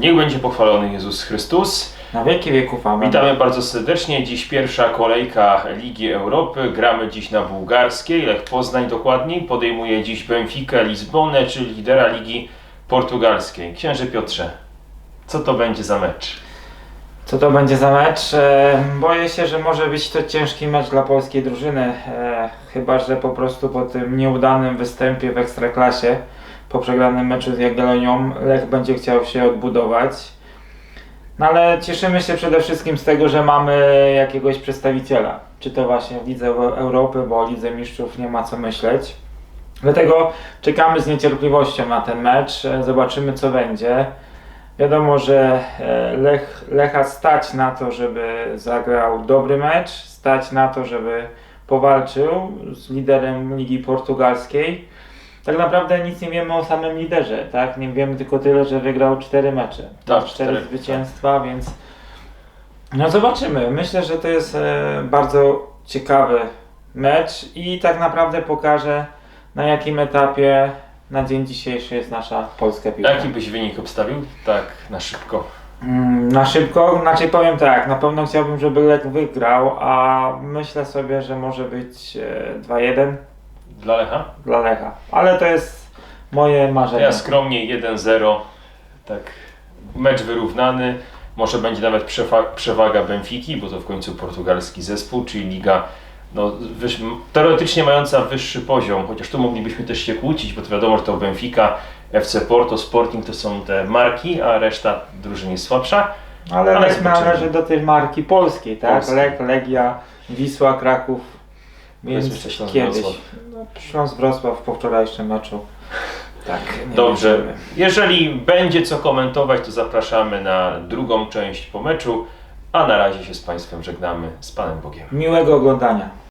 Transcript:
Niech będzie pochwalony Jezus Chrystus. Na wieki wieków amen. Witamy bardzo serdecznie. Dziś pierwsza kolejka Ligi Europy. Gramy dziś na bułgarskiej. Lech Poznań dokładniej. Podejmuje dziś Benfica Lizbonę, czyli lidera Ligi Portugalskiej. Księże Piotrze, co to będzie za mecz? Co to będzie za mecz? E, boję się, że może być to ciężki mecz dla polskiej drużyny. E, chyba, że po prostu po tym nieudanym występie w Ekstraklasie, po przegranym meczu z Jagiellonią, Lech będzie chciał się odbudować. No ale cieszymy się przede wszystkim z tego, że mamy jakiegoś przedstawiciela. Czy to właśnie w Lidze Europy, bo o Lidze Mistrzów nie ma co myśleć. Dlatego czekamy z niecierpliwością na ten mecz. E, Zobaczymy co będzie. Wiadomo, że e, Lech, Lecha stać na to, żeby zagrał dobry mecz, stać na to, żeby powalczył z liderem Ligi Portugalskiej. Tak naprawdę nic nie wiemy o samym liderze, tak? Nie wiemy tylko tyle, że wygrał cztery mecze. Tak, cztery cztery, zwycięstwa, więc no zobaczymy. Myślę, że to jest e, bardzo ciekawy mecz i tak naprawdę pokaże na jakim etapie na dzień dzisiejszy jest nasza polska piłka. Jaki byś wynik obstawił? Tak, na szybko. Mm, Na szybko, znaczy powiem tak, na pewno chciałbym, żeby Lech wygrał, a myślę sobie, że może być e, 2-1 Dla Lecha? dla Lecha. Ale to jest moje marzenie. Ja skromnie 1-0. Tak, mecz wyrównany. Może będzie nawet przewaga Benfiki, bo to w końcu portugalski zespół, czyli liga no, wyż, teoretycznie mająca wyższy poziom, chociaż tu moglibyśmy też się kłócić, bo to wiadomo, że to Benfica, FC Porto, Sporting to są te marki, a reszta drużyn jest słabsza. Ale, ale Lech należy do tej marki polskiej, tak? Polskiej. Lech, Legia, Wisła, Kraków. Więc kiedyś. No, Śląsk Wrocław po wczorajszym meczu. Tak. Dobrze, jeżeli będzie co komentować, to zapraszamy na drugą część po meczu, a na razie się z Państwem żegnamy, z Panem Bogiem. Miłego oglądania.